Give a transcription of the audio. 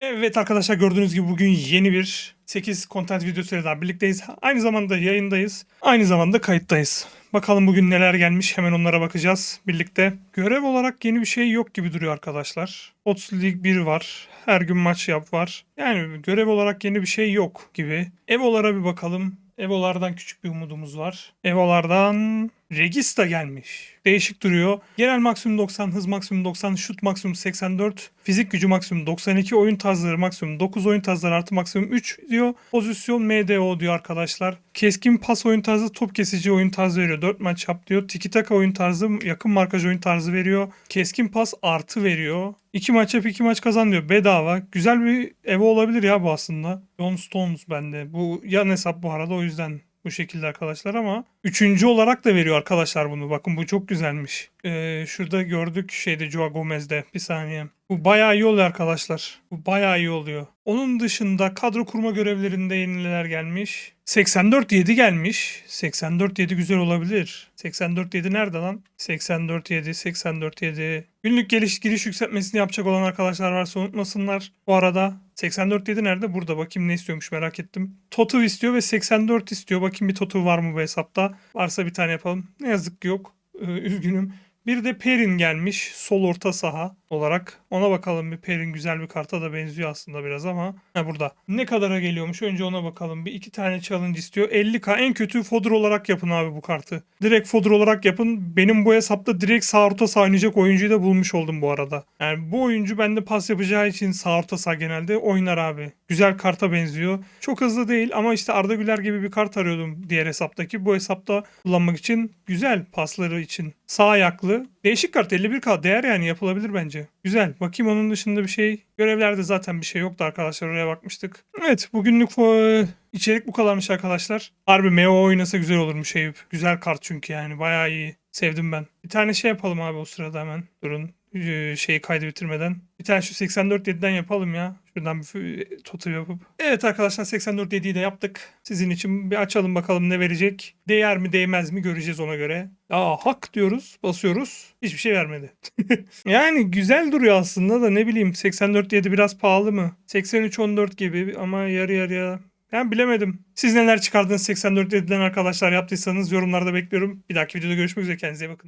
Evet arkadaşlar gördüğünüz gibi bugün yeni bir 8 content videosuyla daha birlikteyiz. Aynı zamanda yayındayız. Aynı zamanda kayıttayız. Bakalım bugün neler gelmiş hemen onlara bakacağız birlikte. Görev olarak yeni bir şey yok gibi duruyor arkadaşlar. Ots League 1 var. Her gün maç yap var. Yani görev olarak yeni bir şey yok gibi. Evo'lara bir bakalım. Evo'lardan küçük bir umudumuz var. Evo'lardan Regista gelmiş. Değişik duruyor. Genel maksimum 90, hız maksimum 90, şut maksimum 84, fizik gücü maksimum 92, oyun tarzları maksimum 9, oyun tarzları artı maksimum 3 diyor. Pozisyon MDO diyor arkadaşlar. Keskin pas oyun tarzı, top kesici oyun tarzı veriyor. 4 maç yap diyor. Tiki taka oyun tarzı, yakın markaj oyun tarzı veriyor. Keskin pas artı veriyor. 2 maç yap 2 maç kazan diyor. Bedava. Güzel bir Evo olabilir ya bu aslında. John Stones bende. Bu yan hesap bu arada o yüzden bu şekilde arkadaşlar ama üçüncü olarak da veriyor arkadaşlar bunu. Bakın bu çok güzelmiş. Ee, şurada gördük şeyde Joao Gomez'de. Bir saniye. Bu bayağı iyi oluyor arkadaşlar. Bu bayağı iyi oluyor. Onun dışında kadro kurma görevlerinde yeniler gelmiş. 84-7 gelmiş. 84-7 güzel olabilir. 84-7 nerede lan? 84-7, 84-7. Günlük geliş giriş yükseltmesini yapacak olan arkadaşlar varsa unutmasınlar. Bu arada 84-7 nerede? Burada. Bakayım ne istiyormuş merak ettim. Totu istiyor ve 84 istiyor. Bakayım bir totu var mı bu hesapta? Varsa bir tane yapalım. Ne yazık ki yok. Ee, üzgünüm. Bir de Perin gelmiş sol orta saha olarak. Ona bakalım bir Perin güzel bir karta da benziyor aslında biraz ama. Ha burada. Ne kadara geliyormuş önce ona bakalım. Bir iki tane challenge istiyor. 50k en kötü fodder olarak yapın abi bu kartı. Direkt fodder olarak yapın. Benim bu hesapta direkt sağ orta saha oynayacak oyuncuyu da bulmuş oldum bu arada. Yani bu oyuncu bende pas yapacağı için sağ orta saha genelde oynar abi. Güzel karta benziyor. Çok hızlı değil ama işte Arda Güler gibi bir kart arıyordum diğer hesaptaki. Bu hesapta kullanmak için güzel pasları için. Sağ ayaklı. Değişik kart 51k değer yani yapılabilir bence. Güzel. Bakayım onun dışında bir şey. Görevlerde zaten bir şey yoktu arkadaşlar. Oraya bakmıştık. Evet bugünlük içerik bu kadarmış arkadaşlar. Harbi Meo oynasa güzel olurmuş Eyüp. Güzel kart çünkü yani. Bayağı iyi. Sevdim ben. Bir tane şey yapalım abi o sırada hemen. Durun. Ee, şeyi kaydı bitirmeden. Bir tane şu 84.7'den yapalım ya. Şuradan bir totu yapıp. Evet arkadaşlar 84.7'yi de yaptık. Sizin için bir açalım bakalım ne verecek. Değer mi değmez mi göreceğiz ona göre. Aa hak diyoruz. Basıyoruz. Hiçbir şey vermedi. yani güzel duruyor aslında da ne bileyim 84.7 biraz pahalı mı? 83.14 gibi ama yarı yarıya ben bilemedim. Siz neler çıkardınız 84.7'den arkadaşlar yaptıysanız yorumlarda bekliyorum. Bir dahaki videoda görüşmek üzere. Kendinize iyi bakın.